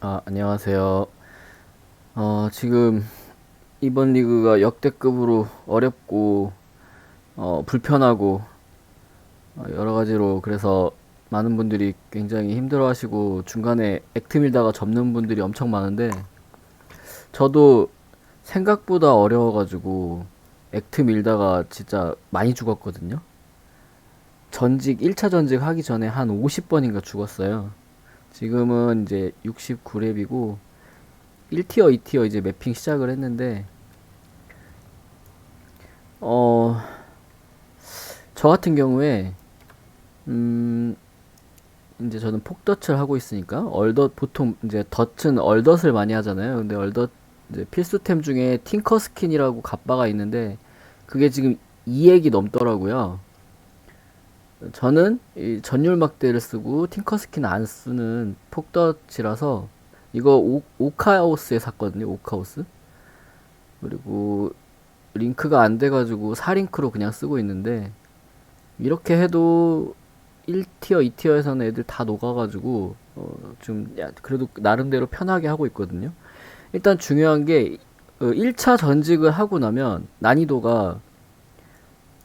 아, 안녕하세요. 어, 지금 이번 리그가 역대급으로 어렵고, 어, 불편하고, 어, 여러 가지로 그래서 많은 분들이 굉장히 힘들어 하시고, 중간에 액트 밀다가 접는 분들이 엄청 많은데, 저도 생각보다 어려워가지고, 액트 밀다가 진짜 많이 죽었거든요. 전직, 1차 전직 하기 전에 한 50번인가 죽었어요. 지금은 이제 69렙이고 1티어, 2티어 이제 매핑 시작을 했는데 어, 저 같은 경우에 음, 이제 저는 폭덫을 하고 있으니까 얼덧 보통 이제 덫은 얼덧을 많이 하잖아요. 근데 얼덧 이제 필수템 중에 팅커 스킨이라고 갑바가 있는데 그게 지금 2액이 넘더라고요. 저는 이 전율 막대를 쓰고 팅커 스킨 안 쓰는 폭덫이라서 이거 오, 오카하우스에 샀거든요. 오카하우스. 그리고 링크가 안 돼가지고 4링크로 그냥 쓰고 있는데 이렇게 해도 1티어, 2티어에서는 애들 다 녹아가지고 어, 좀 야, 그래도 나름대로 편하게 하고 있거든요. 일단 중요한 게 어, 1차 전직을 하고 나면 난이도가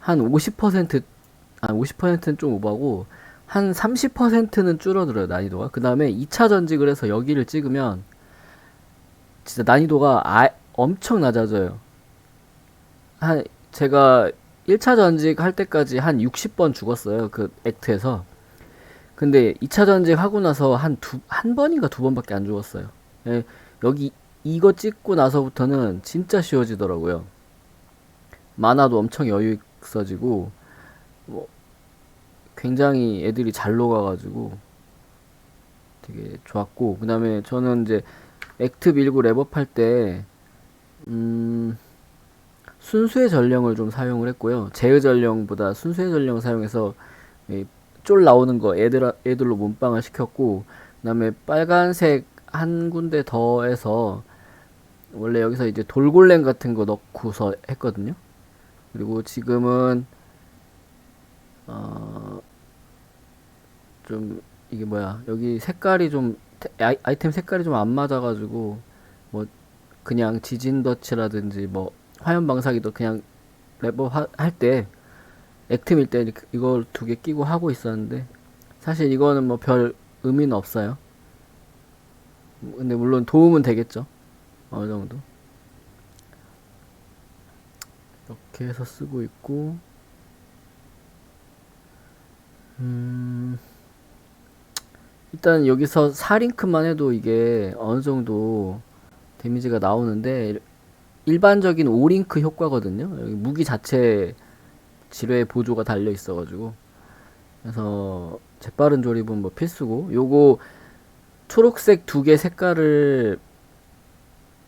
한 50%, 아 50%는 좀 오버고 한 30%는 줄어들어요 난이도가. 그 다음에 2차 전직을 해서 여기를 찍으면 진짜 난이도가 아, 엄청 낮아져요. 한 제가 1차 전직 할 때까지 한 60번 죽었어요. 그 액트에서. 근데 2차 전직 하고 나서 한 두, 한 번인가 두 번밖에 안 죽었어요. 예, 여기 이거 찍고 나서부터는 진짜 쉬워지더라고요. 만화도 엄청 여유 있어지고, 뭐, 굉장히 애들이 잘 녹아가지고 되게 좋았고, 그 다음에 저는 이제 액트 밀고 랩업 할 때, 음, 순수의 전령을 좀 사용을 했고요. 제의 전령보다 순수의 전령 사용해서 이쫄 나오는 거 애들, 애들로 몸빵을 시켰고, 그 다음에 빨간색 한 군데 더해서 원래 여기서 이제 돌골렘 같은 거 넣고서 했거든요. 그리고 지금은 어, 좀 이게 뭐야 여기 색깔이 좀 아이, 아이 템 색깔이 좀 안 맞아가지고 뭐 그냥 지진 덫이라든지 뭐 화염 방사기도 그냥 랩업 할때 액템일 때 이걸 두 개 끼고 하고 있었는데 사실 이거는 뭐 별 의미는 없어요. 근데 물론 도움은 되겠죠. 어느 정도. 이렇게 해서 쓰고 있고, 음, 일단 여기서 4링크만 해도 이게 어느 정도 데미지가 나오는데, 일반적인 5링크 효과거든요. 여기 무기 자체 지뢰 보조가 달려 있어가지고. 그래서 재빠른 조립은 뭐 필수고, 요거 초록색 두 개 색깔을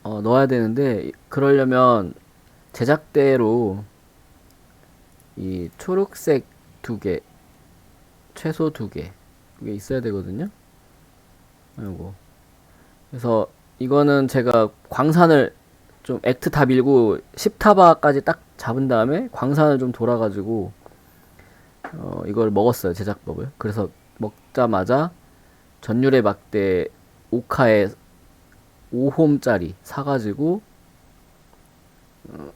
어, 넣어야 되는데, 그러려면 제작대로 이 초록색 두 개, 최소 두 개, 그게 있어야 되거든요. 아이고. 그래서 이거는 제가 광산을 좀 액트 다 밀고 10타바까지 딱 잡은 다음에 광산을 좀 돌아가지고 어, 이걸 먹었어요. 제작법을. 그래서 먹자마자 전율의 막대 오카에 5홈짜리 사가지고 어,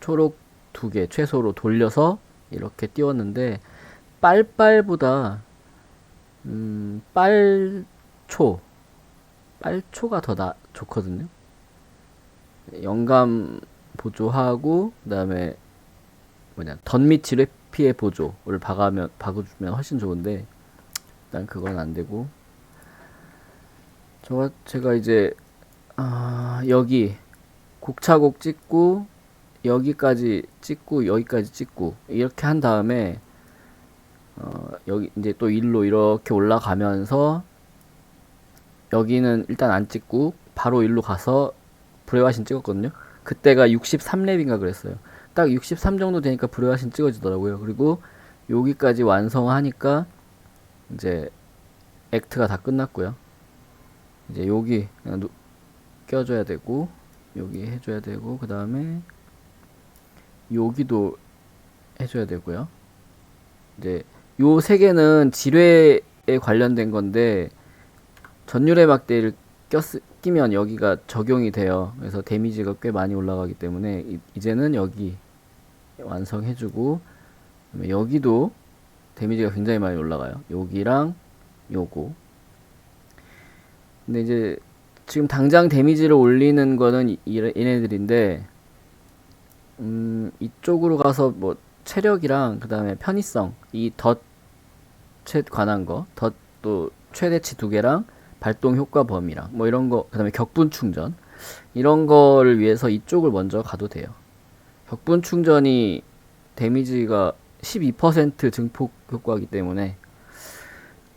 초록 두 개 최소로 돌려서 이렇게 띄웠는데 빨빨보다 음, 빨초 빨초가 더 나, 좋거든요. 영감 보조하고 그다음에 뭐냐 덧밑 지뢰 피해 보조를 박으면 박아주면 훨씬 좋은데 일단 그건 안 되고 저 제가 이제 아, 여기 곡차곡 찍고 여기까지 찍고 여기까지 찍고 이렇게 한 다음에 어, 여기 이제 또 일로 이렇게 올라가면서 여기는 일단 안 찍고 바로 일로 가서 브레와신 찍었거든요. 그때가 63렙인가 그랬어요. 딱 63 정도 되니까 브레와신 찍어지더라고요. 그리고 여기까지 완성하니까 이제 액트가 다 끝났고요. 이제 여기 껴줘야 되고 여기 해줘야 되고 그 다음에 여기도 해줘야 되고요. 이제 요 세 개는 지뢰에 관련된 건데 전율의 막대를 꼈, 끼면 여기가 적용이 돼요. 그래서 데미지가 꽤 많이 올라가기 때문에 이, 이제는 여기 완성해주고 여기도 데미지가 굉장히 많이 올라가요. 여기랑 요거. 근데 이제 지금 당장 데미지를 올리는 거는 이- 이- 얘네들인데 음, 이쪽으로 가서 뭐 체력이랑 그 다음에 편의성 이 덫에 관한 거, 덫도 최대치 두 개랑 발동 효과 범위랑 뭐 이런 거 그 다음에 격분 충전 이런 거를 위해서 이쪽을 먼저 가도 돼요. 격분 충전이 데미지가 12% 증폭 효과이기 때문에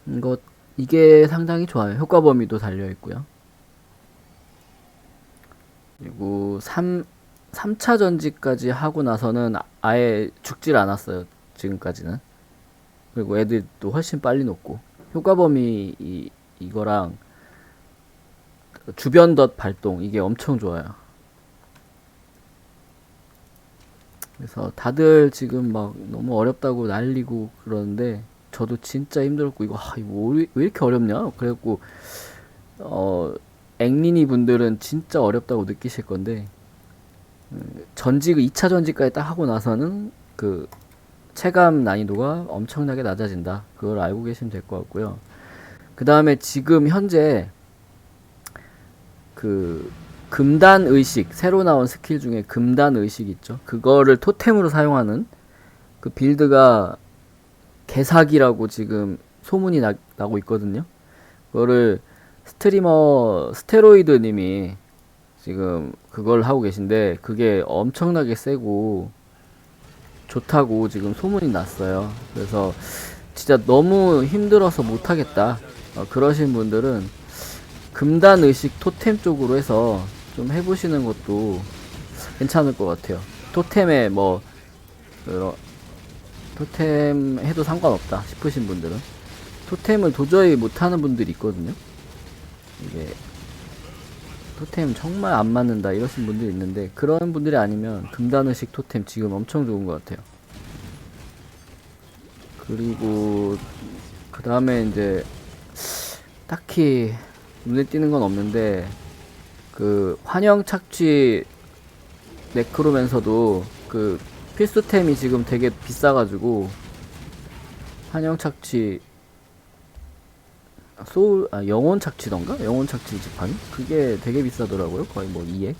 이거 이게 상당히 좋아요. 효과 범위도 달려 있고요. 그리고 3 3차 전지까지 하고 나서는 아예 죽질 않았어요. 지금까지는. 그리고 애들도 훨씬 빨리 녹고 효과 범위 이, 이거랑 주변 덫 발동 이게 엄청 좋아요. 그래서 다들 지금 막 너무 어렵다고 난리고 그러는데 저도 진짜 힘들었고 이거 아, 이거 왜, 왜 이렇게 어렵냐? 그래갖고 어 앵린이 분들은 진짜 어렵다고 느끼실 건데 음, 전직 2차 전직까지 딱 하고 나서는 그 체감 난이도가 엄청나게 낮아진다. 그걸 알고 계시면 될 것 같고요. 그 다음에 지금 현재 그 금단 의식 새로 나온 스킬 중에 금단 의식 있죠. 그거를 토템으로 사용하는 그 빌드가 개사기라고 지금 소문이 나, 나고 있거든요. 그거를 스트리머 스테로이드 님이 지금 그걸 하고 계신데 그게 엄청나게 세고 좋다고 지금 소문이 났어요. 그래서 진짜 너무 힘들어서 못하겠다. 어, 그러신 분들은 금단 의식 토템 쪽으로 해서 좀 해보시는 것도 괜찮을 것 같아요. 토템에 뭐, 그런, 토템 해도 상관없다 싶으신 분들은. 토템을 도저히 못하는 분들이 있거든요. 이게, 토템 정말 안 맞는다 이러신 분들이 있는데, 그런 분들이 아니면 금단의식 토템 지금 엄청 좋은 것 같아요. 그리고, 그 다음에 이제, 딱히 눈에 띄는 건 없는데, 그 환영 착취 네크로면서도 그 필수템이 지금 되게 비싸가지고 환영 착취 소울 아 영혼 착취던가? 영혼 착취 지판 그게 되게 비싸더라고요 거의 뭐 2에.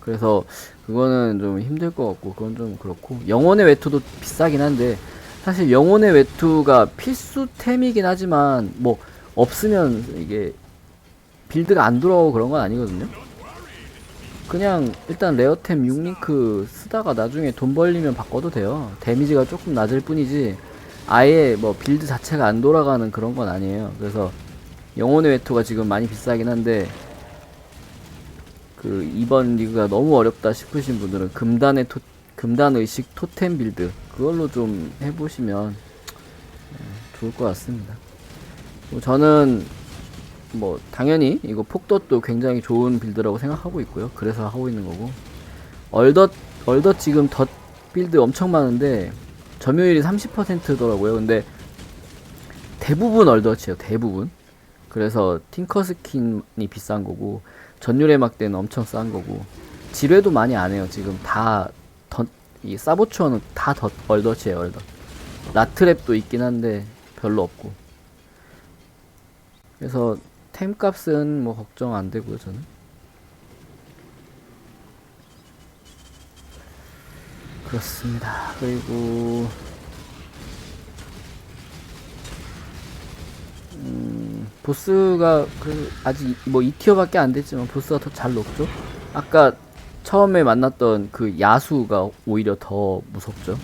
그래서 그거는 좀 힘들 것 같고 그건 좀 그렇고. 영혼의 외투도 비싸긴 한데 사실 영혼의 외투가 필수템이긴 하지만 뭐 없으면 이게 빌드가 안 돌아오고 그런 건 아니거든요. 그냥 일단 레어템 6링크 쓰다가 나중에 돈 벌리면 바꿔도 돼요. 데미지가 조금 낮을 뿐이지 아예 뭐 빌드 자체가 안 돌아가는 그런 건 아니에요. 그래서 영혼의 외투가 지금 많이 비싸긴 한데 그 이번 리그가 너무 어렵다 싶으신 분들은 금단의 토, 금단 의식 토템 빌드 그걸로 좀 해보시면 예, 좋을 것 같습니다. 뭐 저는 뭐 당연히 이거 폭덧도 굉장히 좋은 빌드라고 생각하고 있고요. 그래서 하고 있는 거고 얼덧 얼덧 지금 덧 빌드 엄청 많은데 점유율이 30%더라고요. 근데 대부분 얼덧이에요. 대부분. 그래서 팅커 스킨이 비싼 거고 전율의 막대는 엄청 싼 거고 지뢰도 많이 안 해요. 지금 다 덧 이 사보추어는 다 덧 얼덧이에요. 얼덧. 라트랩도 있긴 한데 별로 없고. 그래서 템 값은 뭐 걱정 안 되고요, 저는. 그렇습니다. 그리고 음, 보스가 그 아직 뭐 2티어밖에 안 됐지만 보스가 더 잘 높죠. 아까 처음에 만났던 그 야수가 오히려 더 무섭죠.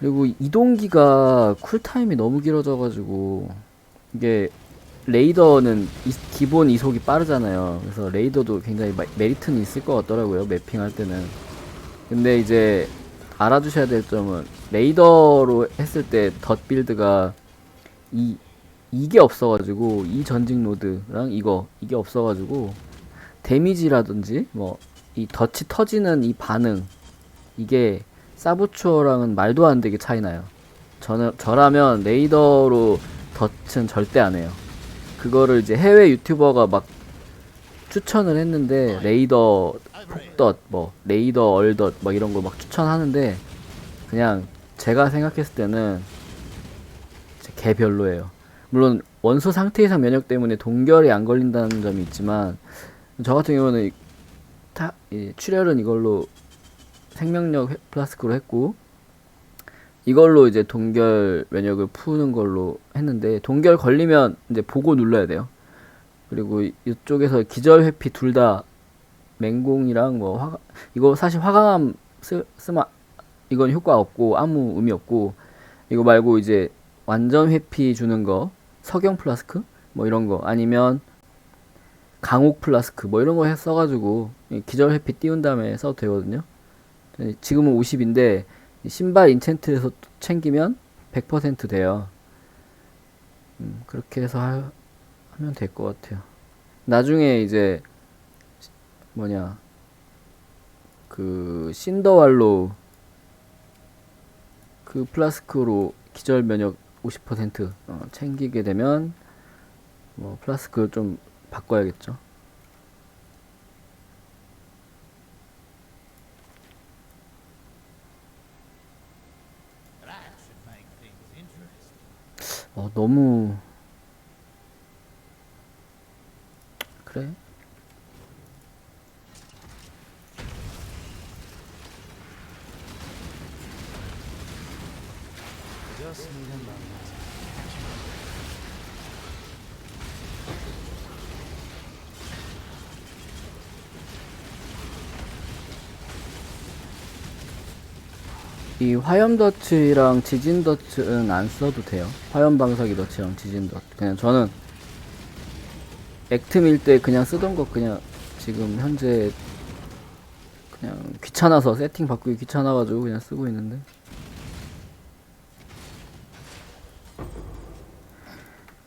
그리고 이동기가 쿨타임이 너무 길어져가지고 이게 레이더는 이- 기본 이속이 빠르잖아요. 그래서 레이더도 굉장히 마- 메리트는 있을 것 같더라고요. 매핑할 때는. 근데 이제 알아두셔야 될 점은 레이더로 했을 때 덧 빌드가 이 이게 없어가지고 이 전직 노드랑 이거 이게 없어가지고 데미지라든지 뭐 이 덫이 터지는 이 반응 이게 사보추어랑은 말도 안 되게 차이 나요. 저는 저라면 레이더로 덫은 절대 안 해요. 그거를 이제 해외 유튜버가 막 추천을 했는데 레이더 폭덧 뭐 레이더 얼덧 막 이런 거막 추천하는데 그냥 제가 생각했을 때는 개 별로예요. 물론 원소 상태 이상 면역 때문에 동결이 안 걸린다는 점이 있지만 저 같은 경우는 이- 타, 이 출혈은 이걸로 생명력 회- 플라스크로 했고 이걸로 이제 동결 면역을 푸는 걸로 했는데 동결 걸리면 이제 보고 눌러야 돼요. 그리고 이- 이쪽에서 기절 회피 둘 다 맹공이랑 뭐 화가 이거 사실 화강암 쓰, 쓰마 이건 효과 없고 아무 의미 없고 이거 말고 이제 완전 회피 주는 거 석영 플라스크 뭐 이런 거 아니면 강옥 플라스크 뭐 이런 거해 써가지고 이 기절 회피 띄운 다음에 써도 되거든요. 지금은 50인데 신발 인챈트에서 챙기면 100% 돼요. 음, 그렇게 해서 하, 하면 될 것 같아요. 나중에 이제 뭐냐 그 신더왈로 그 플라스크로 기절 면역 50% 어, 챙기게 되면 뭐 플라스크 좀 바꿔야겠죠. 어, 너무 그래? Moment. 이 화염 덫이랑 지진 덫은 안 써도 돼요. 화염 방사기 덫이랑 지진 덫. 그냥 저는 액트 밀 때 그냥 쓰던 거 그냥 지금 현재 그냥 귀찮아서 세팅 바꾸기 귀찮아가지고 그냥 쓰고 있는데.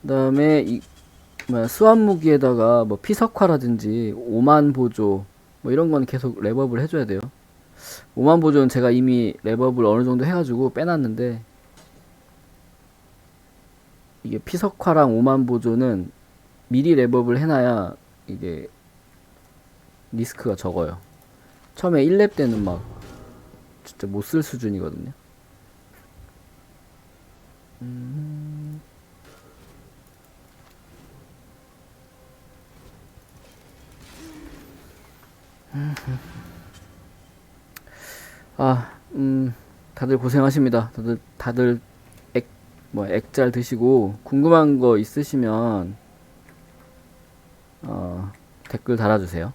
그다음에 이 뭐야 수완 무기에다가 뭐 피석화라든지 오만 보조 뭐 이런 건 계속 랩업을 해줘야 돼요. 5만 보조는 제가 이미 랩업을 어느 정도 해가지고 빼놨는데 이게 피석화랑 5만 보조는 미리 랩업을 해놔야 이게 리스크가 적어요. 처음에 1렙 때는 막 진짜 못 쓸 수준이거든요. 음. 아, 음, 다들 고생하십니다. 다들, 다들 액, 뭐, 액 잘 드시고, 궁금한 거 있으시면, 어, 댓글 달아주세요.